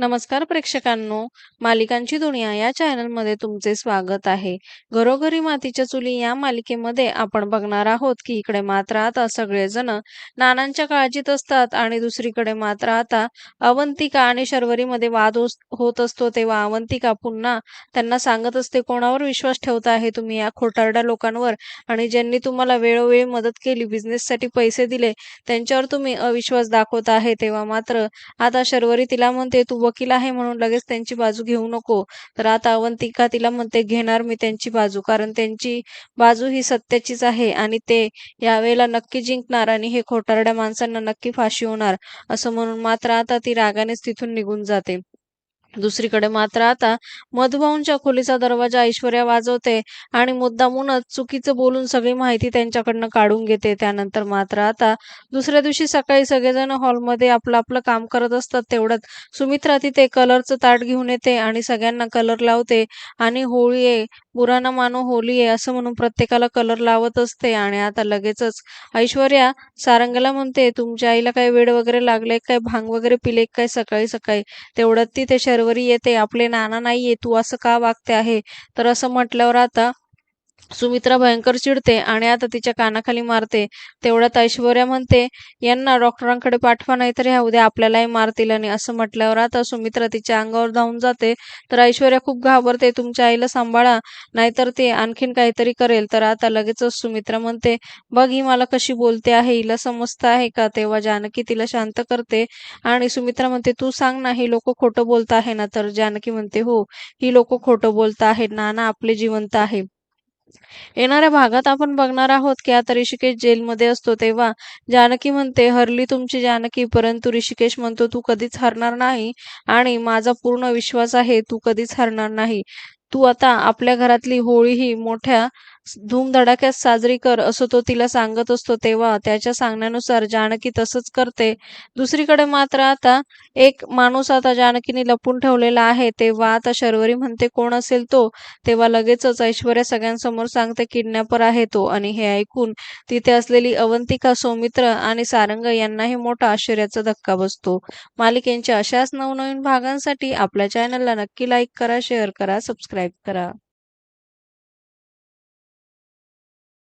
नमस्कार प्रेक्षकांनो मालिकांची दुनिया या चॅनलमध्ये तुमचे स्वागत आहे. घरोघरी मातीच्या चुली या मालिकेमध्ये आपण बघणार आहोत की इकडे मात्र आता सगळेजण नानांच्या काळजीत असतात आणि दुसरीकडे मात्र आता अवंतिका आणि शर्वरीमध्ये वाद होत असतो तेव्हा अवंतिका पुन्हा त्यांना सांगत असते कोणावर विश्वास ठेवता आहे तुम्ही या खोटारड्या लोकांवर? आणि ज्यांनी तुम्हाला वेळोवेळी मदत केली बिझनेससाठी पैसे दिले त्यांच्यावर तुम्ही अविश्वास दाखवत आहे. तेव्हा मात्र आता शर्वरी तिला म्हणते तू वकील आहे म्हणून लगेच त्यांची बाजू घेऊ नको. तर आता अवंतिका तिला म्हणते घेणार मी त्यांची बाजू कारण त्यांची बाजू ही सत्याचीच आहे आणि ते यावेळेला नक्की जिंकणार आणि हे खोटारड्या माणसांना नक्की फाशी होणार. असं म्हणून मात्र आता ती रागानेच तिथून निघून जाते. दुसरीकडे मात्र आता मधुभाऊंच्या खोलीचा दरवाजा ऐश्वर्या वाजवते आणि मुद्दामूनच चुकीचं बोलून सगळी माहिती त्यांच्याकडनं काढून घेते. त्यानंतर मात्र आता दुसऱ्या दिवशी सकाळी सगळेजण हॉलमध्ये आपलं आपलं काम करत असतात तेवढ्यात सुमित्रा तिथे कलरचं ताट घेऊन येते आणि सगळ्यांना कलर लावते आणि होळी गुरांना मानो होली आहे असं म्हणून प्रत्येकाला कलर लावत असते आणि आता लगेचच ऐश्वर्या सारंगला म्हणते तुमच्या आईला काही वेळ वगैरे लागले काय भांग वगैरे पिले? काय सकाळी सकाळी? तेवढ्यात ती ते शर्वरी येते आपले नाना नाहीये तू असं का वागते आहे? तर असं म्हटल्यावर आता सुमित्रा भयंकर चिडते आणि आता तिच्या कानाखाली मारते. तेवढ्यात ऐश्वर्या म्हणते यांना डॉक्टरांकडे पाठवा नाहीतर ह्या उद्या आपल्यालाही मारतील. आणि असं म्हटल्यावर आता सुमित्रा तिच्या अंगावर धावून जाते. तर ऐश्वर्या खूप घाबरते तुमच्या आईला सांभाळा नाहीतर ते आणखीन काहीतरी करेल. तर आता लगेचच सुमित्रा म्हणते बघ ही मला कशी बोलते आहे हिला समजतं आहे का? तेव्हा जानकी तिला शांत करते आणि सुमित्रा म्हणते तू सांग ना ही लोक खोटं बोलत आहे ना? तर जानकी म्हणते हो ही लोक खोटं बोलत आहेत. नाना आपले जिवंत आहे. येणाऱ्या भागात आपण बघणार आहोत की आता ऋषिकेश जेलमध्ये असतो तेव्हा जानकी म्हणते हरली तुमची जानकी परंतु ऋषिकेश म्हणतो तू कधीच हरणार नाही आणि माझा पूर्ण विश्वास आहे तू कधीच हरणार नाही. तू आता आपल्या घरातली होळी ही मोठ्या धूमधडाक्यात साजरी कर असं तो तिला सांगत असतो तेव्हा त्याच्या सांगण्यानुसार जानकी तसंच करते. दुसरीकडे मात्र आता एक माणूस आता जानकीने लपून ठेवलेला आहे तेव्हा आता शर्वरी म्हणते कोण असेल तो? तेव्हा लगेचच ऐश्वर्या सगळ्यांसमोर सांगते किडनॅपर आहे तो. आणि हे ऐकून तिथे असलेली अवंतिका सौमित्र आणि सारंग यांनाही मोठा आश्चर्याचा धक्का बसतो. मालिकेंच्या अशाच नवनवीन भागांसाठी आपल्या चॅनलला नक्की लाईक करा शेअर करा सबस्क्राईब करा.